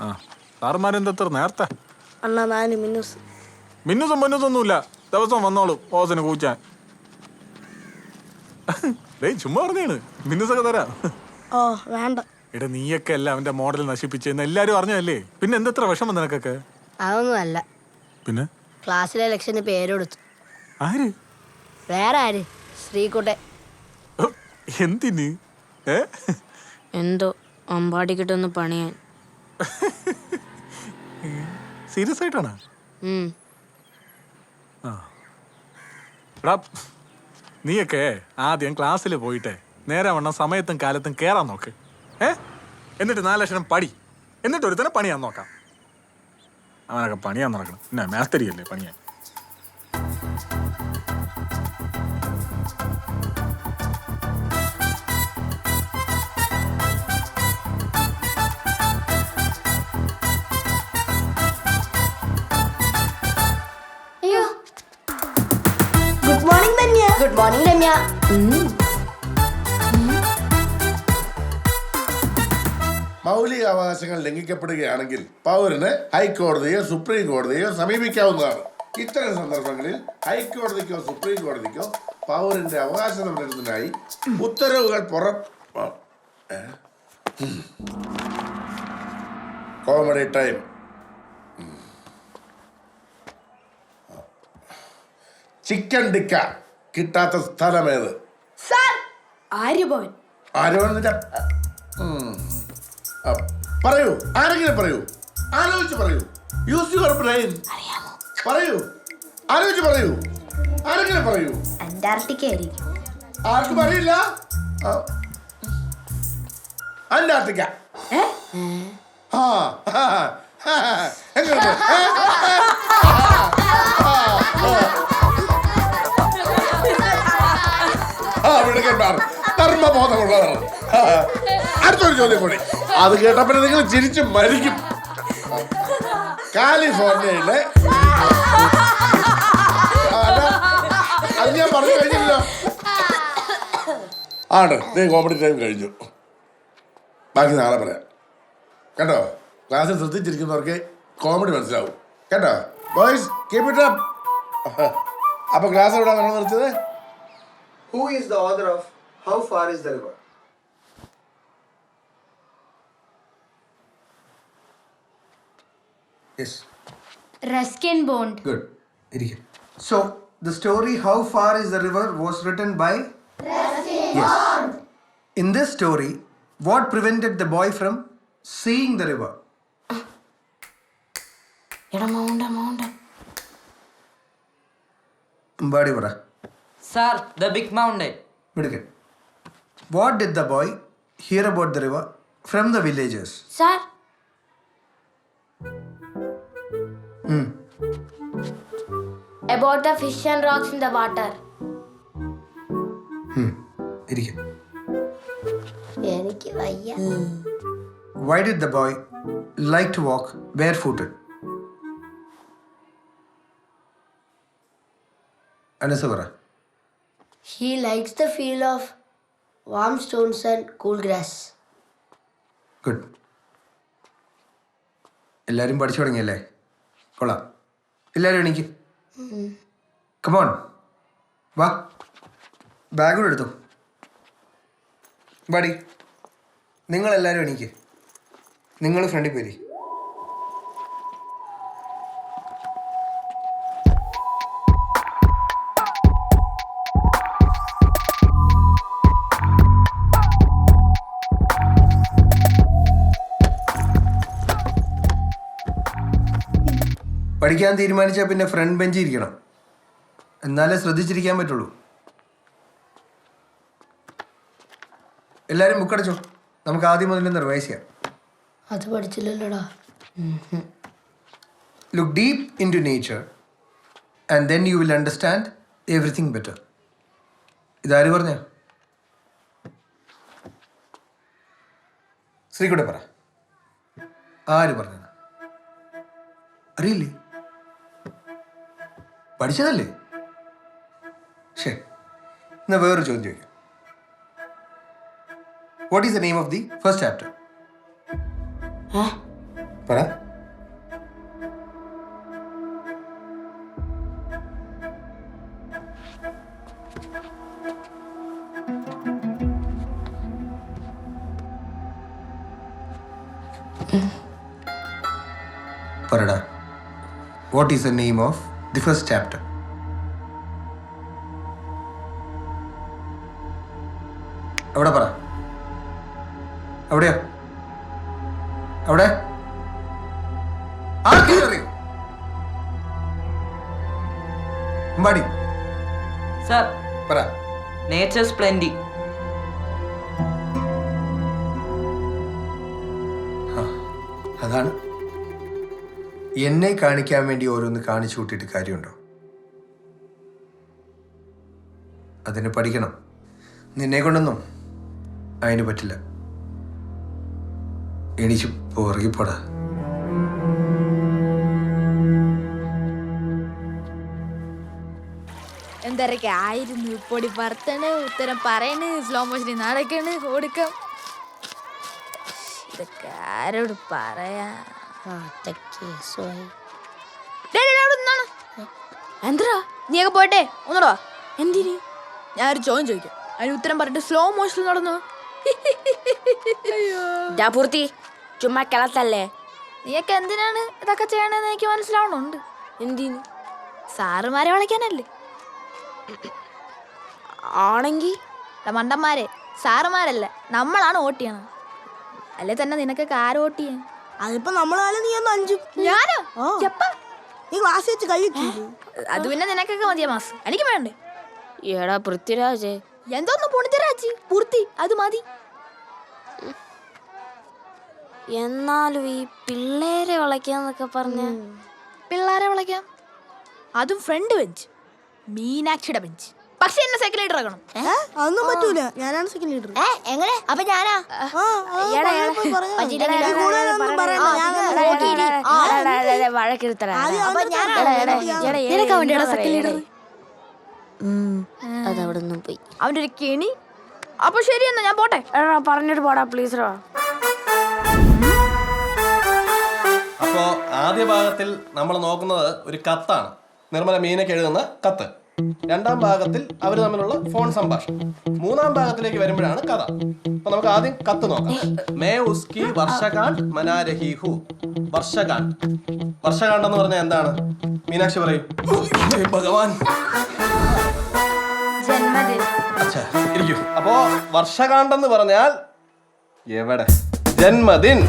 ആ. സാറുമാരെന്താ എത്ര നേരത്തെ. അണ്ണാ നാല് മിന്നൂസ്. മിന്നുസും മിന്നുസൊന്നുമില്ല ദിവസം വന്നോളൂ ഓസിന് കൂച്ചാൻ. ഡേയ് ചുമ്മാ പറഞ്ഞാണ്. മിന്നുസൊക്കെ തരാം. ഓ വേണ്ട. എടാ നീയൊക്കെ അല്ല അവന്റെ മോഡൽ നശിപ്പിച്ചെന്ന് എല്ലാരും അറിഞ്ഞല്ലേ പിന്നെ എന്തത്ര വിഷമം നിനക്കൊക്കെ? അതൊന്നുമല്ല പിന്നെ? ക്ലാസ്സിലെ ലക്ഷന് പേര് കൊടുത്തു ആര്? വേറെ ആര്? ശ്രീകുട്ടെ. എന്തിന്? ഏ? എന്തോ അമ്പാടിക്കിട്ടൊന്ന് പണിയാൻ. സീരിയസ് ആയിട്ടാണ്. എടാ നീയൊക്കെ ആദ്യം ക്ലാസ്സിൽ പോയിട്ടെ. നേരെ വണ്ണം സമയത്തും കാലത്തും കേറാൻ നോക്ക്. ഏ? എന്നിട്ട് നാല് ലക്ഷണം പടി എന്നിട്ട് ഒരുത്തനെ പണിയാൻ നോക്കാം. അവനൊക്കെ പണിയാൻ നടക്കണം. പിന്നെ മേസ്തരിയല്ലേ പണിയാൻ? ഗുഡ് മോർണിംഗ് രമ്യ മൗലിക അവകാശങ്ങൾ ലംഘിക്കപ്പെടുകയാണെങ്കിൽ പൗരന് ഹൈക്കോടതിയോ സുപ്രീം കോടതിയോ സമീപിക്കാവുന്നതാണ്. ഇത്തരം സന്ദർഭങ്ങളിൽ ഹൈക്കോടതിക്കോ സുപ്രീം കോടതിക്കോ പൗരന്റെ അവകാശ സംരക്ഷണത്തിനായി ഉത്തരവുകൾ പുറ. Comedy time. ചിക്കൻ ടിക്ക. കിട്ടാത്ത സ്ഥലമേത്? ആര്യഭവൻ. ആരോണ് നിന്റെ ഉം. ആ, പറയൂ ആരെങ്കിലും പറയൂ. ആലോചിച്ച് പറയൂ. യൂസ് യുവർ ബ്രെയിൻ പറയൂ. ആലോചിച്ച് പറയൂ. ആരെങ്കിലും പറയൂ. അന്റാർട്ടിക്ക ആയിരിക്കും. ആർക്കും അറിയില്ല. ഹാ അന്റാർട്ടിക്ക. ആ. ആ, ആ, അടുത്തൊരു ചോദ്യം കൂടി. അത് കേട്ടപ്പോൾ നിങ്ങൾ ചിരിച്ച് മരിക്കും. കാലിഫോർണിയയിലെ അത്. ഞാൻ പറഞ്ഞു കഴിഞ്ഞില്ലല്ലോ. ആണ് നീ കോമഡി ടൈം കഴിഞ്ഞു. ബാക്കി നാളെ പറയാം. കേട്ടോ? ക്ലാസ്സിൽ ശ്രദ്ധിച്ചിരിക്കുന്നവർക്ക് കോമഡി മനസ്സിലാവും. കേട്ടോ? ബോയ്സ് കീപ് ഇറ്റ് അപ്പ് അപ്പൊ ക്ലാസ് എവിടെ നമ്മൾ നിർത്തിയത്? Who is the author of How far is the river? Yes. Ruskin Bond. Good. Irrigate. So, the story How Far is the River was written by? Ruskin yes. Bond. In this story, what prevented the boy from seeing the river? Mbadi Sir, the big mountain. Midigan. What did the boy hear about the river from the villagers? Sir about the fish and rocks in the water ഇരിക്കും എനിക്ക് വയ്യ Why did the boy like to walk barefooted? Anas പറ he likes the feel of warm stones and cool grass good എല്ലാവരും പഠിച്ചു തുടങ്ങിയല്ലേ? കൊള്ളാം. എല്ലാവരും എണീക്ക്. Come on വാ. ബാഗ് കൂടെ എടുത്തു. ബാടി നിങ്ങൾ എല്ലാവരും എണീക്ക്. നിങ്ങൾ ഫ്രണ്ടിൽ പോരി. പഠിക്കാൻ തീരുമാനിച്ചാൽ പിന്നെ ഫ്രണ്ട് ബെഞ്ചിൽ ഇരിക്കണം. എന്നാലേ ശ്രദ്ധിച്ചിരിക്കാൻ പറ്റുള്ളൂ. എല്ലാരും എല്ലാവരും ബുക്കടച്ചോ നമുക്ക് ആദ്യം മുതൽ റിവൈസ് ചെയ്യാം. അത് പഠിച്ചില്ലല്ലോടാ. Look deep into nature and then you will understand everything better ഇതാര് പറഞ്ഞ? ശ്രീകുടെ പറ. ആര് പറഞ്ഞത്? അറിയില്ലേ? പഠിച്ചതല്ലേ? ശരി എന്നാ വേറൊരു ചോദ്യം ചോദിക്കാം. What is the name of the first chapter പറ. പറടാ. What is the name of the first chapter അവിടെ പറ? അവിടെയോ അവിടെ ആർക്കെങ്കിലും അറിയോ? അമ്പാടി Sir, പറ. nature's plenty. എന്നെ കാണിക്കാൻ വേണ്ടി ഓരോന്ന് കാണിച്ചു കൂട്ടിയിട്ട് കാര്യമുണ്ടോ? അതിന് പഠിക്കണം. നിന്നെ കൊണ്ടൊന്നും അതിന് പറ്റില്ല. എണീച്ച് പുറകിപ്പോടാ എന്തൊക്കെ ആയിരുന്നു പൊടി പറത്തണ് ഉത്തരം പറയണ് സ്ലോ മോഷനിൽ നടക്കണ് ഓടിക്കാം ഇതൊക്കെ ആരോട് പറയാ? എന്തരാ നീയൊക്കെ പോട്ടെ ഒന്നടാ? എന്തിന്? ഞാൻ ഒരു ചോദ്യം ചോദിക്കാം. അതിന് ഉത്തരം പറഞ്ഞിട്ട് സ്ലോ മോഷനിൽ നടന്നു? പൂർത്തി ചുമ്മാ കിളത്തല്ലേ? നീയൊക്കെ എന്തിനാണ് ഇതൊക്കെ ചെയ്യണമെന്ന് എനിക്ക് മനസ്സിലാവണുണ്ട്. എന്തിന്? സാറുമാരെ വിളിക്കാനല്ലേ. ആണെങ്കി? മണ്ടന്മാരെ സാറുമാരല്ല നമ്മളാണ് വോട്ട് ചെയ്യണത്. അല്ലേ തന്നെ നിനക്കൊക്കെ ആര് വോട്ട് ചെയ്യാൻ അതിപ്പോ നമ്മളാലും നീ ഒന്ന് അഞ്ചു ഞാനോ? നീ ക്ലാസ് വെച്ച് കഴിച്ചു അത് പിന്നെ നിനക്കൊക്കെ മതിയാ മാസ്? എനിക്ക് വേണ്ടേ? എടാ പൃഥ്വിരാജേ. എന്തോന്ന് പൊണിത്തരാച്ചി പൂർത്തി അത് മതി. എന്നാലും ഈ പിള്ളേരെ വിളയ്ക്കാന്നൊക്കെ പറഞ്ഞ പിള്ളേരെ വിളിക്കാം അതും ഫ്രണ്ട് ബെഞ്ച് മീനാക്ഷിയുടെ ബെഞ്ച് പക്ഷെ എന്നെ സെക്കൻഡ് ലീഡർ ആക്കണം. അതൊന്നും പറ്റൂല. ഞാനാണ് സെക്കൻഡ് ലീഡർ ഏ എങ്ങനെ? അപ്പൊ ഞാനാ? അതവിടെ നിന്നും പോയി. അവന്റെ ഒരു കെണി. അപ്പൊ ശരി എന്നാ ഞാൻ പോട്ടെ. എടാ പറഞ്ഞിട്ട് പോടാ പ്ലീസ് റാ അപ്പോൾ ആദ്യ ഭാഗത്തിൽ നമ്മൾ നോക്കുന്നത് ഒരു കത്താണ്. നിർമ്മല മീനയ്ക്ക് എഴുതുന്ന കത്ത്. രണ്ടാം ഭാഗത്തിൽ അവർ തമ്മിലുള്ള ഫോൺ സംഭാഷണം. മൂന്നാം ഭാഗത്തിലേക്ക് വരുമ്പോഴാണ് കഥ. അപ്പൊ നമുക്ക് ആദ്യം കത്ത് നോക്കാം. മേ ഉസ്കി വർഷകാണ്ട് മനാരഹിഹു വർഷകാന്ത്. വർഷകാണ്ട് വർഷകാണ്ട് എന്ന് പറഞ്ഞാൽ എന്താണ്? മീനാക്ഷി പറയും. "ഉയ്യ് ഭഗവാൻ. ഇരിക്കൂ. അപ്പോ വർഷകാണ്ടെന്ന് പറഞ്ഞാൽ എവിടെ? ജന്മദിൻ.